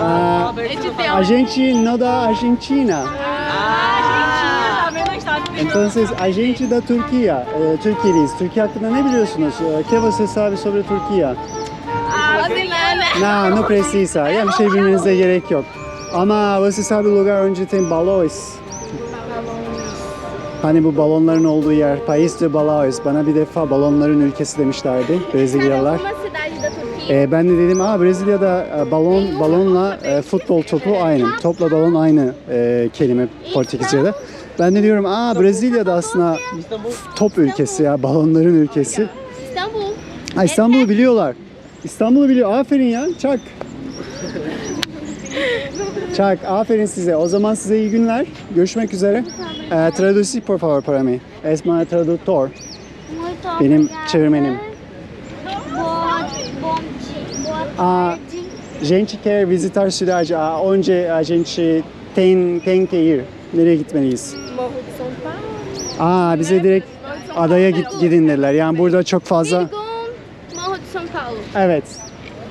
Ah, Argentina da Argentina. Entonces, a gente da Turquia, e, Türkiye'liyiz. Türkiye hakkında ne biliyorsunuz? E, Que você sabe sobre Turquia? Não, não precisa. Ya bir şey bilmenize gerek yok. Ama você sabe o lugar onde tem balões? Hani bu balonların olduğu yer, País de Balões. Bana bir defa balonların ülkesi demişlerdi Brezilyalılar. Ee, ben de dedim, aa Brezilya'da e, balon balonla e, futbol topu aynı. Topla balon aynı e, kelime Portekizce'de. Ben de diyorum, aa Brezilya'da aslında top ülkesi ya, balonların ülkesi. İstanbul. Ha, İstanbul'u biliyorlar. İstanbul'u biliyor. Aferin ya. Çak. Çak. Aferin size. O zaman size iyi günler. Görüşmek üzere. Ee, traduci por favor para mí. Es mi traductor. Benim çevirmenim. Boa, bom tarde. gente quer visitar a cidade. Onde a gente tem, tem que ir. Nereye gitmeliyiz? Morro de São Paulo. Aa, bize direkt adaya git, gidin dediler. Yani burada çok fazla... Morro de São Paulo. Evet.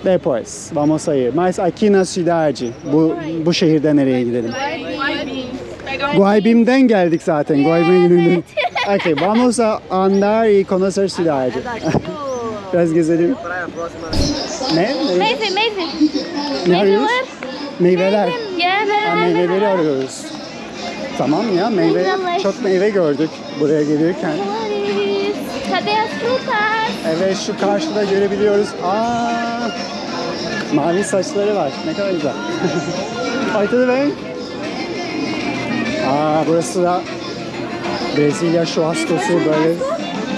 Depois, vamos a ir. Mas aqui na cidade, bu, bu şehirde nereye gidelim? Guaybim'den geldik zaten. Guaybim'e gidelim. Okay, vamos a andar y conocer cidade. Biraz gezelim. Ne? Meyve, meyve. ne arıyoruz? Meyveler. Ha, meyveleri arıyoruz. Tamam ya, meyve, Meyveler. çok meyve gördük buraya gelirken. Flores. Cadê as frutas? Evet, şu karşıda görebiliyoruz. Aa, mavi saçları var. Ne kadar güzel. Ay tadı ben. Aa, burası da Brezilya şuhaskosu böyle.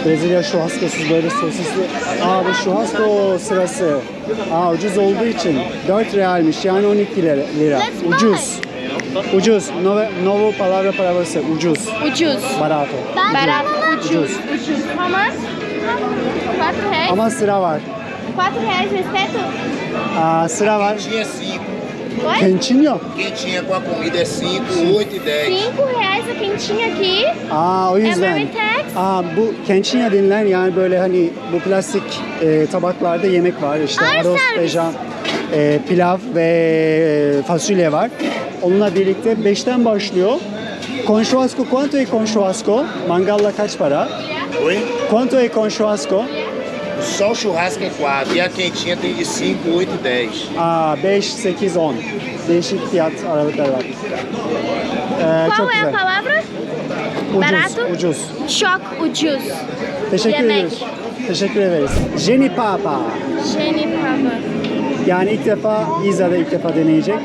Brezilya şuhaskosu böyle sosisli. Aa bu şuhasko sırası. Aa ucuz olduğu için 4 realmiş yani 12 lira. Ucuz. Ucuz. Novo, novo palavra para você. Ucuz. Ucuz. Barato. Barato. Ucuz. Ucuz. How much? Quatro reais. Ama sıra var. Quatro reais o espeto? Aa, sıra var. Quentinha 5. Oi? Yok. Quentinha com a comida é 5, 8 e 10. Cinco reais a quentinha aqui. Aa o yüzden. Marmitex. Aa bu kençinya denilen yani böyle hani bu plastik e, tabaklarda yemek var işte Ağır arroz, servis. bejan, e, pilav ve e, fasulye var. Onunla birlikte 5'ten başlıyor. Con churrasco quanto é con churrasco? Mangalla kaç para? Oi? Quanto é con churrasco? Só o churrasco é 4 e a quentinha tem de 5, 8 e 10. Aa 5, 8, 10. Değişik fiyat aralıkları var. Ee, Qual çok é a güzel. palavra? Ucuz, barato? ucuz. Choc ucuz. Teşekkür Yemek. ederiz. Teşekkür ederiz. Jenny Papa. Genipaba. Yani ilk defa İza'da ilk defa deneyecek.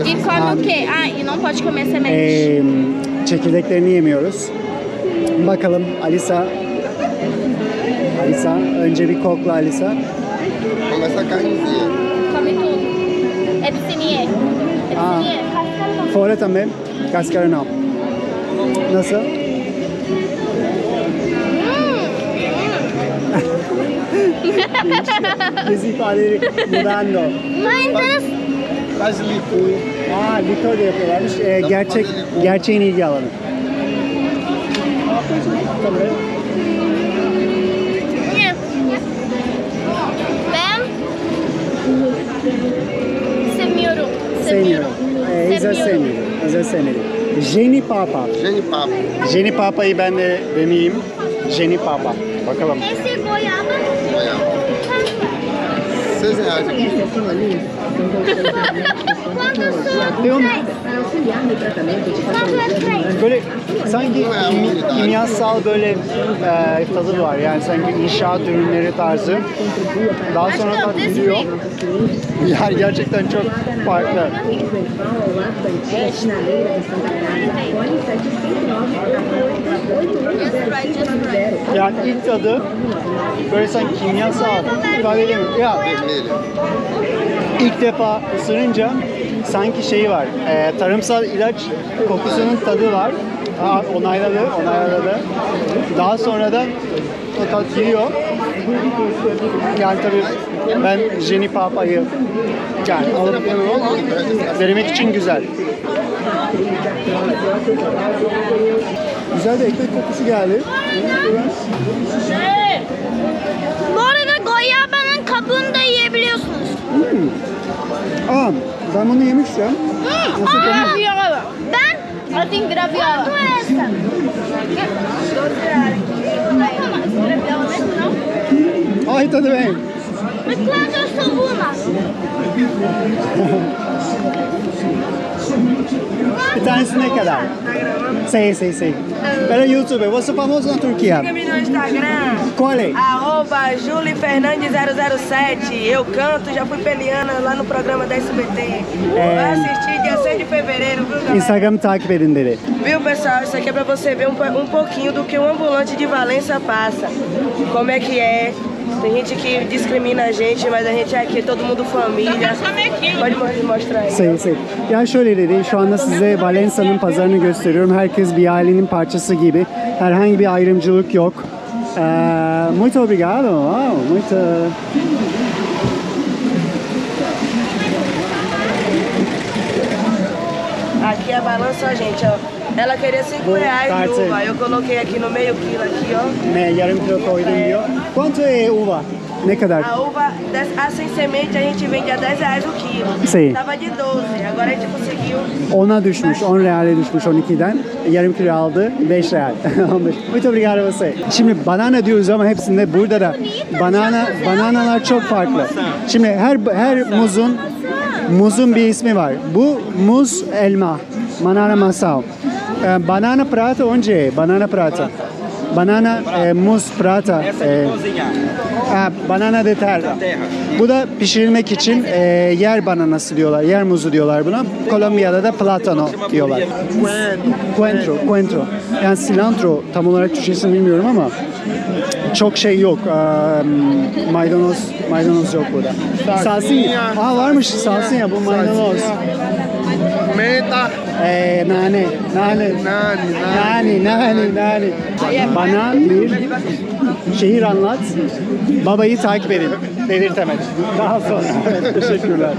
E come o quê? Ah, e não pode comer semente. Ee, çekirdeklerini yemiyoruz. Bakalım Alisa. Alisa önce bir kokla Alisa. Começa a carnezinha. Come tudo. Hepsini ye. Aa. Hepsini ye. Cascara não. Fora tamam. Kaskarını al. Nasıl? Yüz ifadeleri mudando. Mas Faz licor. Aa likör de yapıyorlarmış. Ee, gerçek, gerçeğin ilgi alanı. Tabii. Sevmiyorum. Sevmiyorum. Ee, İza sevmiyor. İza sevmedi. Jenny Papa. Gene papo. Jenny Papa'yı ben de deneyeyim. Jenny Papa. Bakalım. Böyle sanki kimi- kimyasal böyle e, tadı var. Yani sanki inşaat ürünleri tarzı. Daha sonra tat gidiyor. Yani gerçekten çok farklı. Just right, just right. Yani ilk tadı böyle sanki kimyasal. İfade edemiyorum. Ya ilk defa ısırınca sanki şeyi var. e, tarımsal ilaç kokusunun tadı var. Aa, onayladı, onayladı. Daha sonra da o tat giriyor. Yani tabii ben Jenny Papa'yı yani alıp denemek için güzel. Güzel de ekmek kokusu geldi. Bu arada goyabanın kabuğunu da yiyebiliyorsunuz. Aa, ben bunu yemiştim. Nasıl tadı? Graviola. Ben é essa? Graviola mesmo, não? Ay tadı benim. Mas quanto uma? Bir tanesi ne kadar? Sei, sei, sei. Pero YouTube, você famoso na Turquia. Siga-me no Instagram, Qual é? arroba Julie Fernandes 007. Eu canto, já fui peliana lá no programa da SBT. Vai assistir dia 6 de fevereiro, viu, galera? Instagram'ı takip edin dedi. Viu, pessoal? Isso aqui é pra você ver um, um pouquinho do que um ambulante de Valença passa. Como é que é. Tem gente que discrimina a gente, mas a gente é aqui, todo mundo família. Pode mo- mostrar aí. Sei, sei. Ya şöyle dedi, şu anda size Valencia'nın pazarını gösteriyorum. Herkes bir ailenin parçası gibi. Herhangi bir ayrımcılık yok. Ee, muito obrigado. Wow, muito... Aqui a balança, gente, ó. Ela queria 5 reais de uva. Eu coloquei aqui no meio quilo, aqui, ó. Ne, yarım kilo koydum diyor. Quanto é uva? Ne kadar? A uva, a sem semente, a gente vende a 10 reais o quilo. Sim. Tava de 12, agora a gente conseguiu. 10'a düşmüş, 10 reale düşmüş 12'den. Yarım kilo aldı, 5 real. 15. Muito obrigado você. Şimdi banana diyoruz ama hepsinde burada da banana bananalar çok farklı. Şimdi her her muzun muzun bir ismi var. Bu muz elma. Banana masao. Ee, banana prata onde? Banana prata. Banana e, muz prata. e, ha, banana de terra. Bu da pişirilmek için e, yer bananası diyorlar. Yer muzu diyorlar buna. Kolombiya'da da platano diyorlar. Coentro, coentro. Yani cilantro tam olarak Türkçesini bilmiyorum ama çok şey yok. Ee, maydanoz, maydanoz yok burada. Salsinya. Aa varmış salsinya bu maydanoz. Menta. Ee, nane, nane. Nani, nani, nani. Bana bir şehir anlat. Babayı takip edin. Delirtemedim. Daha sonra. Evet, teşekkürler.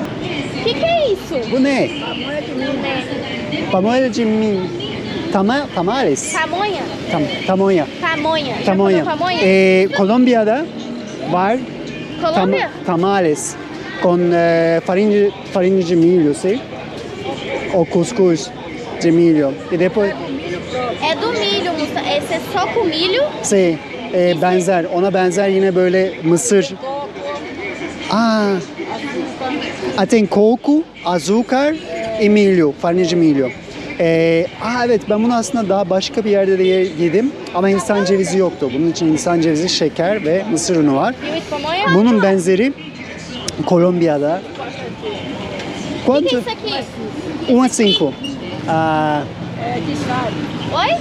O que, que é isso? Bu ne? Pamoya de min. Tama, tamales. Pamonha? Tam, tamoya. Pamonha. Já comeu pamonha? Ee, Kolombiya'da var tam, Colômbia? tamales con eh, farinha, farinha de milho, sei? O cuscuz de milho. E depois, É do milho, moça. Esse é só com milho. şey, e, benzer, ona benzer yine böyle mısır. Aa, aten coco, azúcar e milho, farinha de milho. Ee, aa evet ben bunu aslında daha başka bir yerde de ye- yedim ama insan cevizi yoktu. Bunun için insan cevizi, şeker ve mısır unu var. Bunun benzeri Kolombiya'da. Quanto? É isso aqui? 1 a 5. Aa, Oi?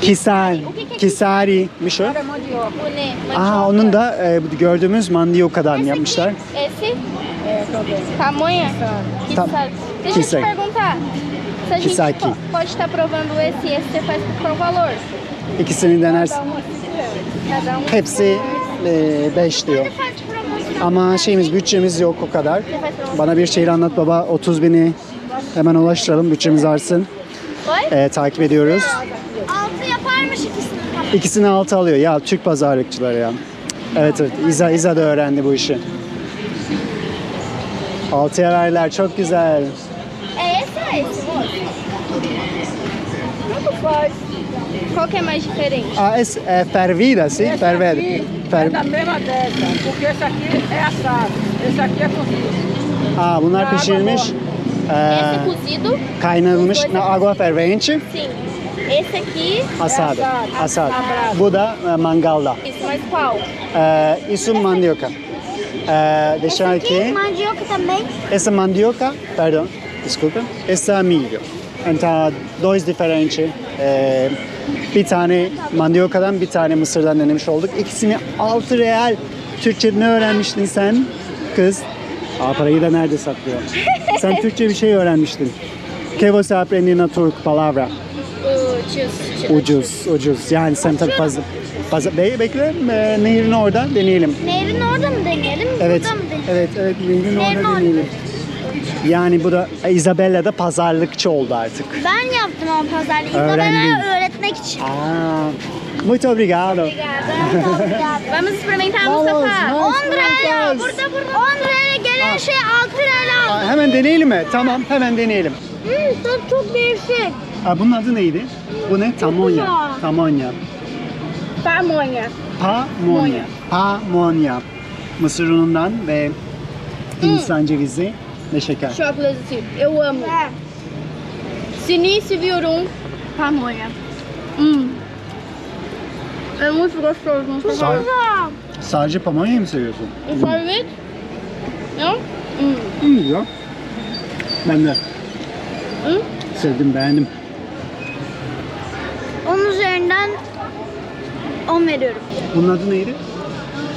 kisar, kisari bir şey. O ne? Aa, onun da e, gördüğümüz mandiokadan Esse yapmışlar. aqui, esse? Pamonha? Que Tá. sabe. Deixa eu te Kisaki. perguntar. Se a gente Kisaki. po- pode estar provando esse e esse você faz por qual valor? İkisini denersin. Cada um. Hepsi 5 diyor. Você faz promoção. Ama şeyimiz, bütçemiz yok o kadar. Bana bir şehir anlat baba 30 bini hemen ulaştıralım bütçemiz artsın. Oi? E, takip ediyoruz. Altı yaparmış ikisini. İkisini altı alıyor. Ya Türk pazarlıkçıları ya. Evet evet. İza, İza da öğrendi bu işi. Altıya verdiler. Çok güzel. É esse esse, faz. Qual que é mais diferente? Aa, es, e, fervida, si? Ferver. É Fer, da mesma dessa, porque esse aqui é assado, esse aqui é cozido. Aa, bunlar Água pişirilmiş. Esse E, cozido, kaynanılmış na, agua fervente. sim. Esse aqui, Asado. assado, Asado. assado. Bu da e, mangalda. isso, mas qual? E, isso mandioca. E, deixa aqui. Mandioca também. Essa mandioca, perdão, desculpa. Essa milho. Então, dois diferentes. Ee, bir tane mandiokadan bir tane mısırdan denemiş olduk. İkisini 6 real. Türkçe ne öğrenmiştin sen? Kız. Aa, parayı da nerede saklıyor? sen Türkçe bir şey öğrenmiştin. Que você aprendeu na Turk palavra? O tio, Ucuz, ucuz. Yani sen tabii fazla... fazla Be bekle, e, nehirin orada deneyelim. Nehrin orada mı deneyelim? Evet, Burada mı deneyelim? evet, evet. Nehrin Nehrin orada orada. deneyelim. Yani bu da Isabella da pazarlıkçı oldu artık. Ben yaptım ama pazarda. Öğrendin. İzabela'ya öğretmek için. Ah, muito obrigado. Vamos experimentar, Vamos, Mustafa. vamos. 10 liraya. Burada burada. 10 liraya Verilen şey 6 lira. Aa, hemen deneyelim mi? Tamam hemen deneyelim. Hmm, tadı çok değişik. Aa, bunun adı neydi? Bu ne? Tamonya. güzel. Tamonya. Pamonha. Pamonya. Pamonya. Mısır unundan ve Hindistan cevizi ve şeker. Chocolate assim. Eu amo. Sinice Viorum. Pamonha. Hum. É muito gostoso. Não sei Sa- sadece pamonyayı mı seviyorsun? Um sorvete? Não? Hum. İyi güzel. Ben de. Hı? Sevdim, beğendim. Onun üzerinden 10 veriyorum. Bunun adı neydi?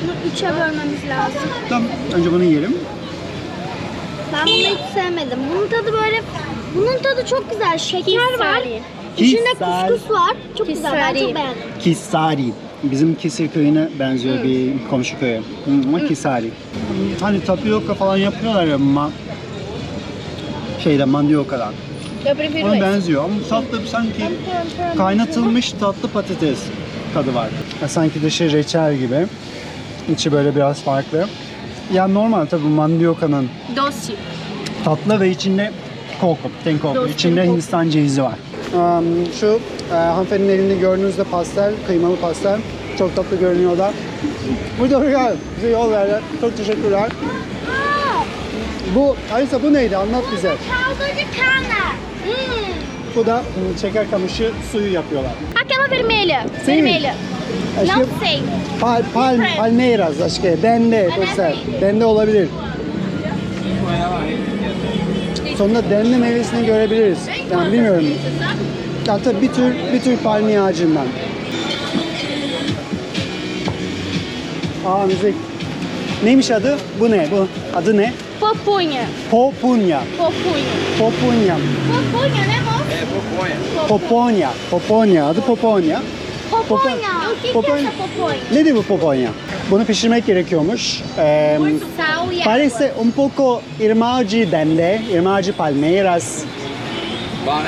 Bunu 3'e bölmemiz lazım. Tamam, önce bunu yiyelim. Ben bunu hiç sevmedim. Bunun tadı böyle... Bunun tadı çok güzel. Şeker var. Kisari. İçinde Kisari. kuskus var. Çok güzel. Ben Kisari. çok beğendim. Kisari. Bizim Kisir köyüne benziyor bir komşu köye. Ama Kisari. Hani tapioka falan yapıyorlar ya ma şeyde mandiokadan. Ona benziyor ama tatlı sanki kaynatılmış tatlı patates tadı var. Ya sanki dışı reçel gibi. İçi böyle biraz farklı. Ya normal tabii mandiokanın tatlı ve içinde koko, tenkoko. Dost İçinde. Hindistan cevizi var. Şu e, hanımefendinin elinde gördüğünüzde pastel, kıymalı pastel. Çok tatlı görünüyorlar. Burada gel. Bize yol verdiler. Çok teşekkürler. Bu, Aysa bu neydi? Anlat bize. Bu da hmm, şeker kamışı suyu yapıyorlar. Aquela vermelha. Sim. Vermelha. Aşkı, Não sei. pal, pal, palmeiras aşkı. Dende. Göster. Dende olabilir. Sonunda dende meyvesini görebiliriz. Yani bilmiyorum. Ya tabii bir tür, bir tür palmiye ağacından. Aa müzik. Neymiş adı? Bu ne? Bu adı ne? Popunha. Popunya. Popunha. Popunya. Popunha, né, amor? Poponya. Poponya. Adı Poponya. Poponya. O que, que Popunha. é essa popunha? Nedir bu Poponya? Bunu pişirmek gerekiyormuş. Ee, Sal e água. parece un poco irmãoci dende, irmãoci palmeiras.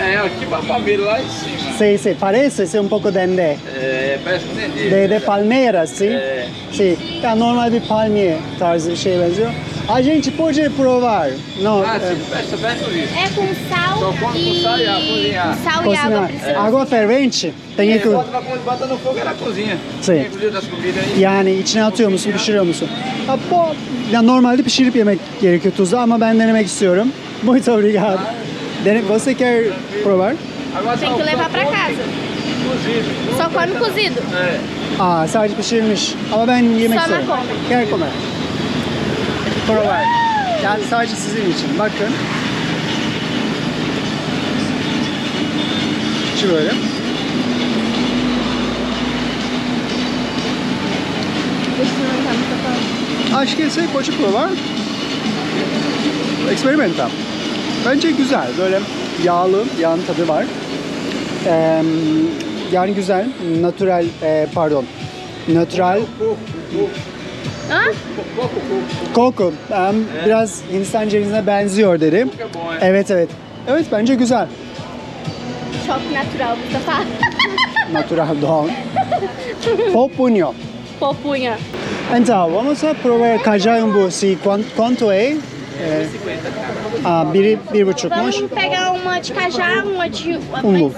É, aqui pra família lá em cima. Sí, sí, parece ser un poco dende. É, parece que entendi. De, de palmeiras, sí? É. Sí. Yani normal bir palmiye tarzı bir şeye benziyor. A gente pode provar. No, Ah, eh, sim, presta bem por isso. É com sal Só com e... sal e água, cozinhar. Sal e água precisa. Água fervente. Tem É, que... bota, quando no fogo, ela cozinha. Sim. Inclusive das comidas aí. Yani içine atıyor musun, pişiriyor musun? Ha, bu, ya normalde pişirip yemek gerekiyor tuzlu ama ben denemek istiyorum. Muito obrigado. Dene, você quer provar? Tem que levar pra casa. cozido. Só come cozido. É. Aa sadece pişirilmiş. Ama ben yemek Sana istiyorum. Gel comer. Provar. Yani sadece sizin için. Bakın. İçi böyle. Acho que você pode provar. Experimenta. Bence güzel. Böyle yağlı, yağın tadı var. Eee, yani güzel, natural, e, pardon, natural Hã? koku. Em, biraz Hindistan cevizine benziyor dedi. Evet evet. Evet bence güzel. Choque natural, Mustafa. Natural doğal. Popunyo. Popunha. Então, vamos a provar cajambu. Si, quan- quanto é? É, ah, biri, bir buçukmuş. Vamos pegar uma de cajá, uma de... Umbu.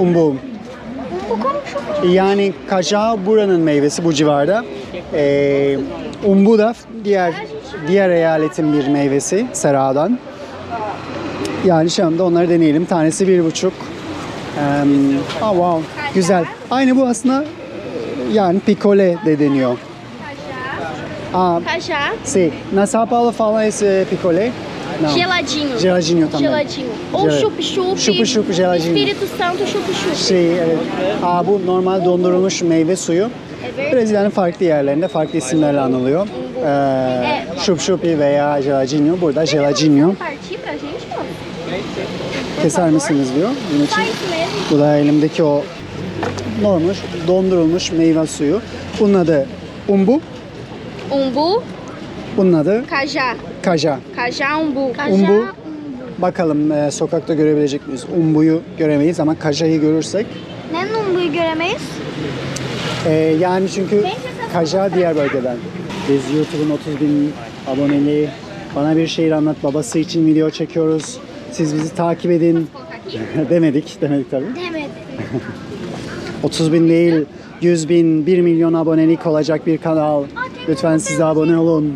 Umbu. Bu. Yani kaja buranın meyvesi bu civarda. Ee, umbu da diğer diğer eyaletin bir meyvesi Sera'dan. Yani şu anda onları deneyelim. Tanesi bir buçuk. Ee, ah, wow. Güzel. Aynı bu aslında e, yani picole de deniyor. Ah, Cajá. sim. Na São Paulo fala esse picole? Não. Geladinho. Geladinho também. Geladinho. Ou chup-chup. Chup-chup geladinho. Espírito Santo chup-chup. Şey, evet. Aa, bu normal dondurulmuş meyve suyu. Brezilya'nın farklı yerlerinde farklı isimlerle anılıyor. Ee, şup şupi veya gelatinho. Burada não? Keser misiniz diyor. Bunun için. Bu da elimdeki o normal dondurulmuş meyve suyu. Bunun adı umbu. Umbu, Bunun adı cajá. kaja. Cajá, umbu. Umbu. Bakalım e, sokakta görebilecek miyiz? Umbuyu göremeyiz ama kajayı görürsek. Neden umbuyu göremeyiz? e, yani çünkü kaja diğer bölgeden. Biz YouTube'un 30 bin aboneli Bana bir şehir anlat. Babası için video çekiyoruz. Siz bizi takip edin. demedik, demedik tabii. Demedi. 30 bin değil, 100 bin, 1 milyon abonelik olacak bir kanal. Lütfen siz de abone olun.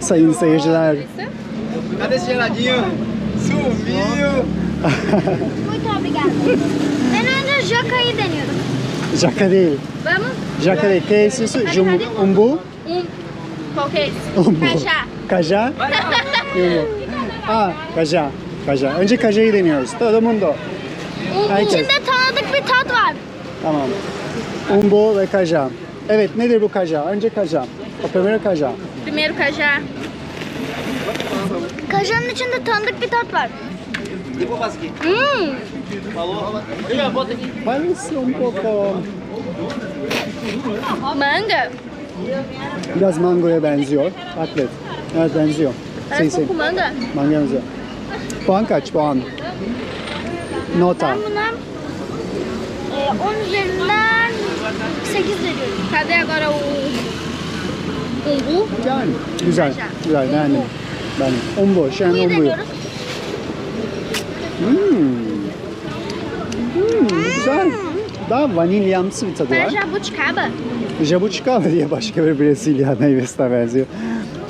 Sayın seyirciler. Muito obrigada. Ben önce Jaca'yı deniyordum. Jaka değil. Vamos? Jaka değil. Que es isso? Jum, umbu? Um. Qual que é esse? Umbu. Cajá. Kaja? Umbu. Aa, kaja. Kaja. Önce kajayı deniyoruz. Todo mundo. Herkes. İçinde tanıdık bir tat var. Tamam. Umbu ve kaja. Evet nedir bu kaja? Önce kaja. O primero kaja. Primeiro cajá. Kajanın içinde tanıdık bir tat var. Hum. Parece un poco... Manga. Biraz mangoya benziyor. Atlet. Evet benziyor. Parece Sim, um pouco manga. Manga benziyor. Puan kaç puan? Nota. Ben buna e, 10 üzerinden 8 veriyorum. Cadê agora o umbu? Yani güzel. Güzel beğendim. Beğendim. Umbu. Şen umbuyu. deniyoruz. Hmm. Hmm, güzel. Daha vanilyamsı bir tadı Para var. jabuticaba. Jabuticaba diye başka bir Brezilya meyvesine benziyor.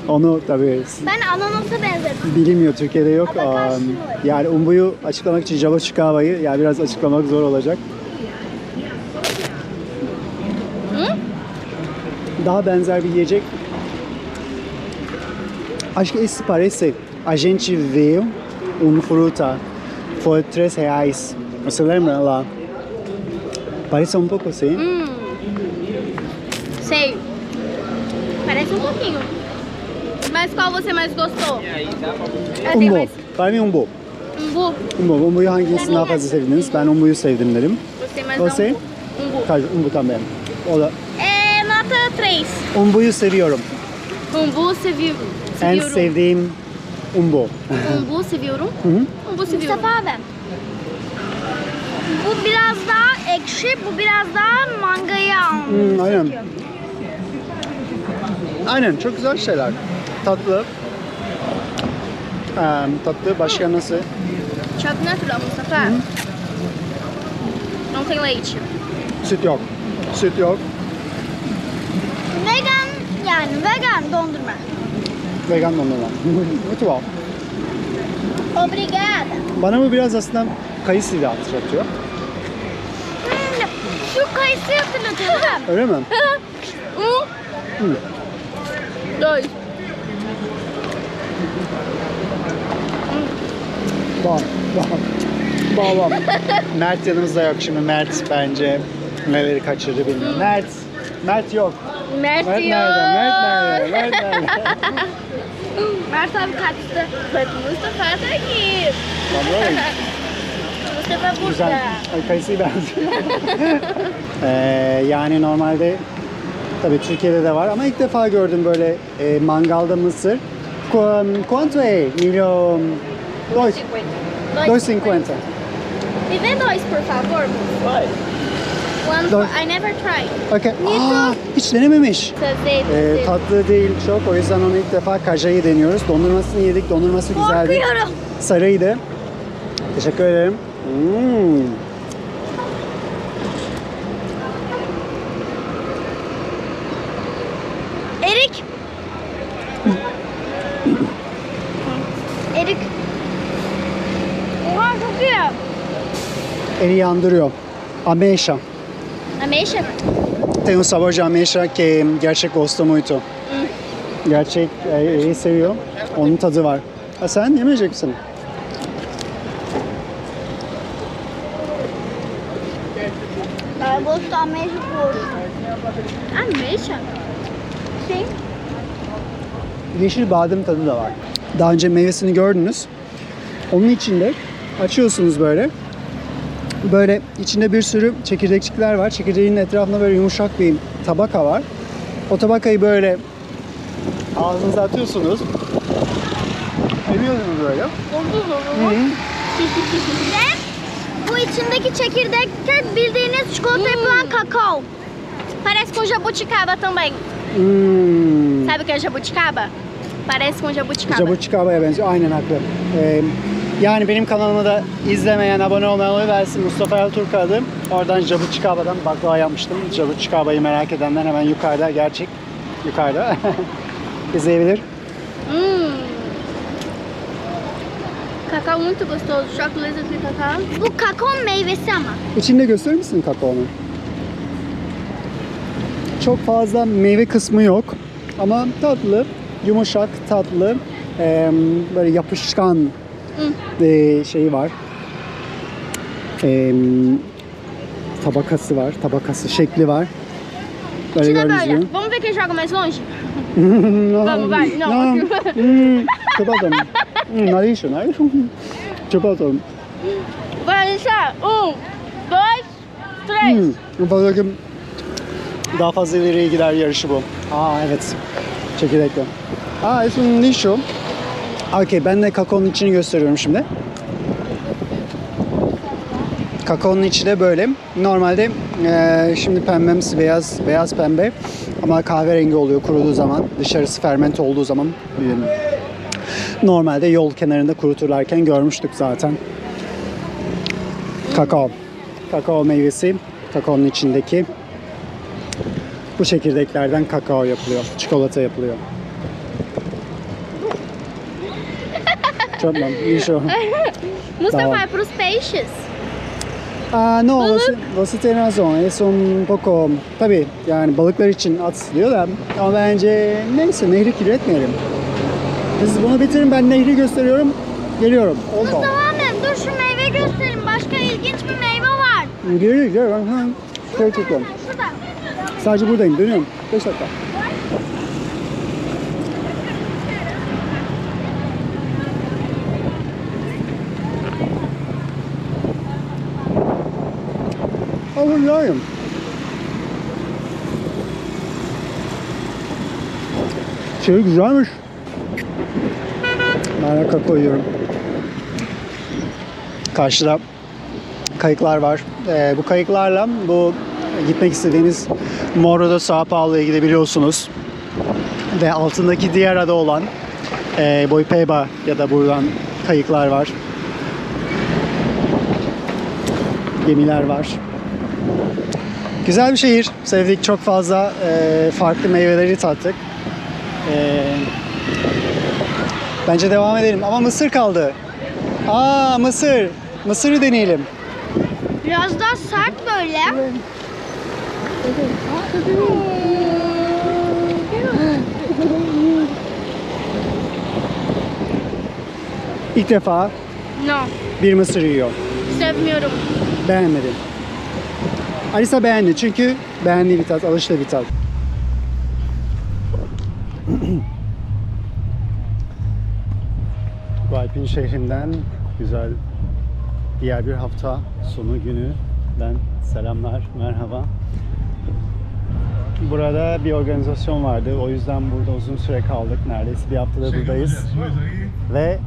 Onu tabii Ben ananasa benzettim. bilinmiyor Türkiye'de yok. Ama Aa, karşılığı var. Yani umbuyu açıklamak için Jabuticaba'yı yani biraz açıklamak zor olacak. Daha benzer bir yiyecek. Acho que esse parece a gente viu um fruta foi 3 reais. Você lembra lá? Parece um pouco assim. Hum. Sei. Parece um pouquinho. Qual você mais gostou? Mais Para mim umbu. umbu. Umbu. Umbuyu hangisini daha fazla sevdiniz? Ben umbuyu sevdim dedim. Você mais Você? umbu. Umbu. Kaç- Umbu também. O da. É nota 3. Umbuyu seviyorum. Umbu se viu. Se En sevdiğim umbu. Umbu se viu. Hı hı. Umbu se viu. Mustafa abi. Bu biraz daha ekşi, bu biraz daha mangayı Hmm, aynen. Aynen çok güzel şeyler. Tatlı. Ee, tatlı başka nasıl? Choque natural, Mustafa. Não tem leite. Süt yok. Süt yok. Vegan yani vegan dondurma. Vegan dondurma. Muito bom. Obrigada. Bana bu biraz aslında kayısıyla hatırlatıyor. Hmm, şu kayısıyı hatırlatıyor? Öyle mi? Hum. Dois. Bam. Bam bam. Mert yanımızda yok şimdi. Mert bence neleri kaçırdı bilmiyorum. Mert. Mert yok. Mert Mert yok. nerede? Mert nerede? Mert nerede? Mert abi kaçtı. Bak Mustafa da. Lan böyle. Mustafa burada. Güzel. Ay, kayısıya benziyor. Ee, yani normalde tabii Türkiye'de de var ama ilk defa gördüm böyle e, mangalda mısır. É? Milho... Dois. Dois cinquenta. Me vê dois, por favor. One Dois. for, I never tried. Okay. Aa, hiç denememiş. Ee, tatlı değil çok. O yüzden onu ilk defa kajayı deniyoruz. Dondurmasını yedik. Dondurması güzeldi. Korkuyorum. Sarıydı. Teşekkür ederim. Hmm. Erik. Erik. Oha çok iyi. Eli yandırıyor. Ameixa. Ameixa? Tem um sabor de ameixa que gerçek gosta muito. Gerçek e, iyi seviyor. Onun tadı var. Ha, sen yemeyecek misin? Ben gosto gosto. Ameixa? Sim. Yeşil badem tadı da var. Daha önce meyvesini gördünüz. Onun içinde açıyorsunuz böyle. Böyle içinde bir sürü çekirdekçikler var. Çekirdeğin etrafında böyle yumuşak bir tabaka var. O tabakayı böyle ağzınıza atıyorsunuz. Emiyorsunuz böyle. Hı hı. Ve bu içindeki çekirdekte bildiğiniz çikolata yapılan kakao. Parece com jabuticaba também. Hmm. Sabe o que é jabuticaba? Parece com jabuticaba. Jabuticaba'ya benziyor. Aynen haklı. Ee, yani benim kanalımı da izlemeyen, abone olmayan versin. Mustafa Erturk adım. Oradan Jabuticaba'dan baklava yapmıştım. Jabuticaba'yı merak edenler hemen yukarıda, gerçek yukarıda izleyebilir. Hum. Cacau muito gostoso. Chocolate de cacau. Bu kakao meyvesi ama. İçinde gösterir misin kakaonu? Çok fazla meyve kısmı yok. Ama tatlı, yumuşak, tatlı, eee, böyle yapışkan eee, şeyi var. Eee, tabakası var, tabakası, şekli var. Böyle gördüğünüz velha. gibi. Vamos ver quem joga mais longe? Vamos, vai. Não, aqui. Çöpe atalım. Hmm, Nariz, nariz. Çöpe atalım. Vai. Um, dois, três. Hmm. Fazla daha fazla ileriye gider yarışı bu. Aa evet. Çekirdekli. Aa es un nicho. Okey ben de kakaonun içini gösteriyorum şimdi. Kakaonun içi de böyle. Normalde eee, şimdi pembemsi beyaz beyaz pembe ama kahverengi oluyor kuruduğu zaman. Dışarısı fermente olduğu zaman normalde yol kenarında kuruturlarken görmüştük zaten. Kakao. Kakao meyvesi kakaonun içindeki bu çekirdeklerden kakao yapılıyor. Çikolata yapılıyor. Çok iyi şu. Mustafa Tamam. é pros peixes. Aa, no, você, você tem razón. Es un poco... Tabii yani balıklar için atılıyor da ama bence neyse nehri kirletmeyelim. Siz bunu bitirin ben nehri gösteriyorum. Geliyorum. Oldu. Mustafa abi dur şu meyve göstereyim. Başka ilginç bir meyve var. Geliyor, geliyor. Ben hemen şey çekiyorum. Şurada. Sadece buradayım. Dönüyorum. 5 dakika. Allah'ım. Şey güzelmiş. De koyuyorum. Karşıda kayıklar var. Ee, bu kayıklarla bu gitmek istediğiniz Morro do Sao Paulo'ya gidebiliyorsunuz. Ve altındaki diğer ada olan e, Boipeba ya da buradan kayıklar var. Gemiler var. Güzel bir şehir. Sevdik. Çok fazla e, farklı meyveleri tattık. E, bence devam edelim. Ama mısır kaldı. Aa mısır. Mısırı deneyelim. Biraz daha sert böyle. İlk defa Não, bir mısır yiyor. sevmiyorum. Beğenmedi. Alisa beğendi çünkü beğendiği bir tat, alıştığı bir tat. Guaypin şehrinden güzel diğer bir hafta sonu günüden selamlar, merhaba. Burada bir organizasyon vardı. O yüzden burada uzun süre kaldık. Neredeyse bir haftada buradayız. Ve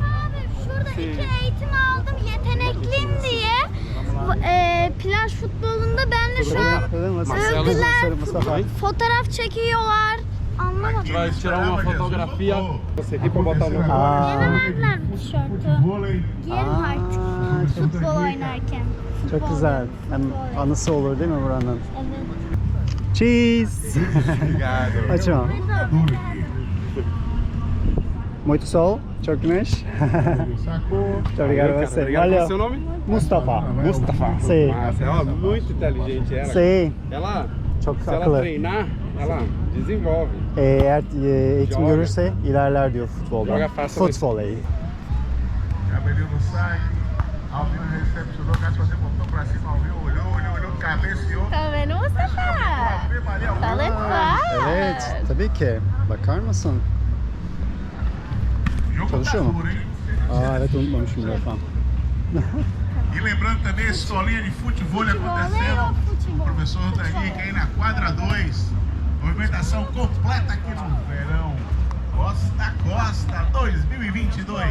Abi şurada iki eğitim aldım yetenekliyim diye. E, plaj futbolunda ben de şu an övdüler. Mustafa. Fotoğraf çekiyorlar. Anlamadım. Vai tirar uma fotografia. Você. Aa, Yeni verdiler bu tişörtü. Giyerim artık. Futbol oynarken. çok Futbol, güzel. Hem futbol. anısı olur değil mi buranın? Evet. Cheese! Açma. Muito sol, çok güneş. Çok obrigado a você. Obrigado. Qual é seu Valeu. nome? Mustafa. Mustafa. Sim. Massa. Ela é muito inteligente. Ela, Sim, ela çok se ela akıllı. treinar, ela desenvolve. Ee, eğer e, eğitim Joga. görürse ilerler diyor futbolda. Joga fácil. Futbol iyi. Gabrielino sai, Alvino recepcionou, Cássio você botou pra cima, Alvino olhou, olhou, olhou, cabeceou. Tá vendo, Mustafa? Tá legal. Evet, tabii ki. Bakar mısın? Çalışıyor mu? Aa evet unutmamışım. E lembrando também, escolinha de futebol acontecendo. O professor Danique aí na quadra 2. Movimentação completa aqui no verão. Costa a Costa 2022.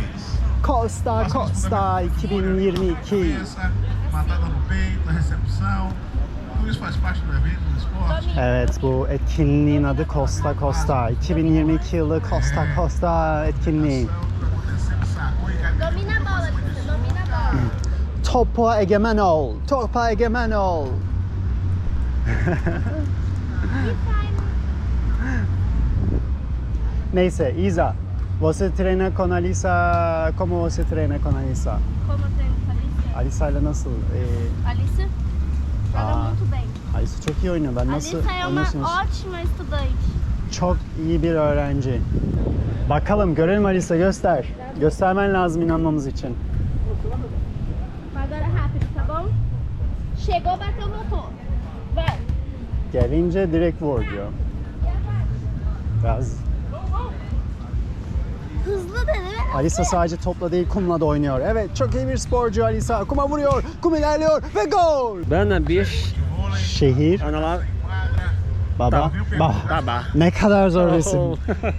Costa Costa 2022. Cabeça, matada no peito, recepção. İsso faz parte do evento, do esporte. Evet bu etkinliğin adı Costa Costa. 2022 yılı Costa Costa etkinliği. E? Domina bola, Lisa, domina bola. Topa egemen ol. Topa egemen ol. Neyse Isa. Você treina com a Alisa. Como você treina com a Alisa? Como treino com a Alice? Alisa ile nasıl? Ee, Alice Aa. muito bem. Alisa çok iyi oynuyor. Ben nasıl Alice é uma oynuyorsunuz? ótima estudante. Çok iyi bir öğrenci. Bakalım görelim Alisa göster. Göstermen lazım inanmamız için. Agora rápido, tá bom? Chegou, bateu, voltou. Vai. Gelince direkt vur diyor. Biraz Hızlı dedi ve Alisa sadece topla değil kumla da oynuyor. Evet çok iyi bir sporcu Alisa. Kuma vuruyor, kum ilerliyor ve gol. Bana bir Şehir, analar baba, baba. baba. Ne kadar zor Oh. resim.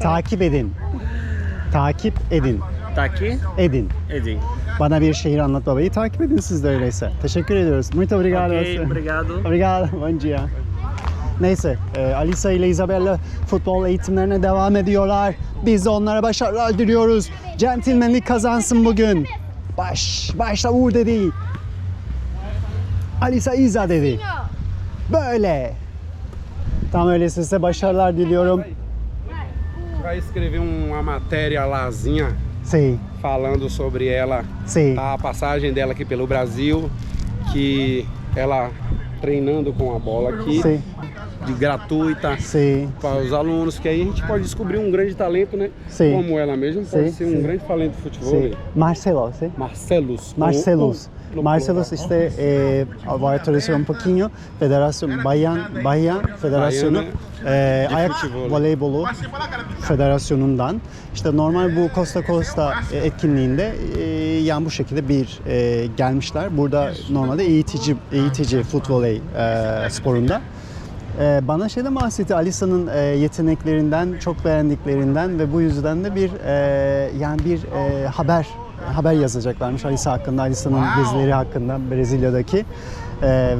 Takip edin. Takip edin. Aqui? Edin. Edin. Bana bir şehir anlat babayı takip edin siz de öyleyse. Teşekkür ediyoruz. Muito obrigado. Ok, obrigado. Obrigado. Bom dia. Neyse, e, Alisa ile Isabella futbol eğitimlerine devam ediyorlar. Biz de onlara başarılar diliyoruz. Centilmenlik kazansın bugün. Baş, başla vur dedi. Alisa Isa dedi. Böyle. Tam öyleyse size başarılar diliyorum. Vai escrever uma matéria lazinha Si, falando sobre ela, si. a passagem dela aqui pelo Brasil, que ela treinando com a bola aqui, Si, de gratuita para os alunos, que aí a gente pode descobrir um grande talento, né? Sim. Como ela mesma pode Sim, ser um sim. grande talento de futebol. si. Marcelo, si. Marcelos. Marcelos. No- no- Marcelos işte e, voy a traducir un poquinho. Federasyon Bayan Bayan Federasyonu e, de ayak voleybolu federasyonundan işte normal bu Costa Costa etkinliğinde e, yani bu şekilde bir e, gelmişler. Burada normalde eğitici eğitici futbol e, sporunda. E, bana şeyden bahsetti Alisa'nın e, yeteneklerinden, çok beğendiklerinden ve bu yüzden de bir e, yani bir e, haber haber yazacaklarmış Alisa hakkında, Alisa'nın gezileri hakkında Brezilya'daki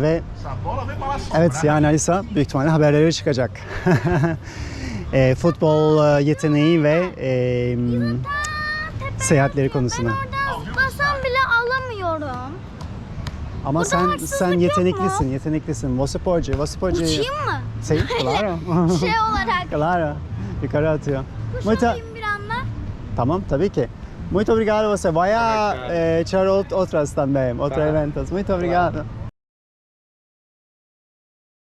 ve Evet yani Alisa büyük ihtimalle haberlere çıkacak. e, futbol yeteneği ve e, seyahatleri konusunda. Ama Burada sen haksızlık sen yok mu? yeteneklisin, yeteneklisin. Você pode, você pode. Uçayım mı? Sí, claro. Şey olarak. claro. Yukarı atıyor. Muito, bir anda. tamam tabii ki. Muito obrigado você. Vai a eh, echar ot- outras também, outros eventos. Muito obrigado.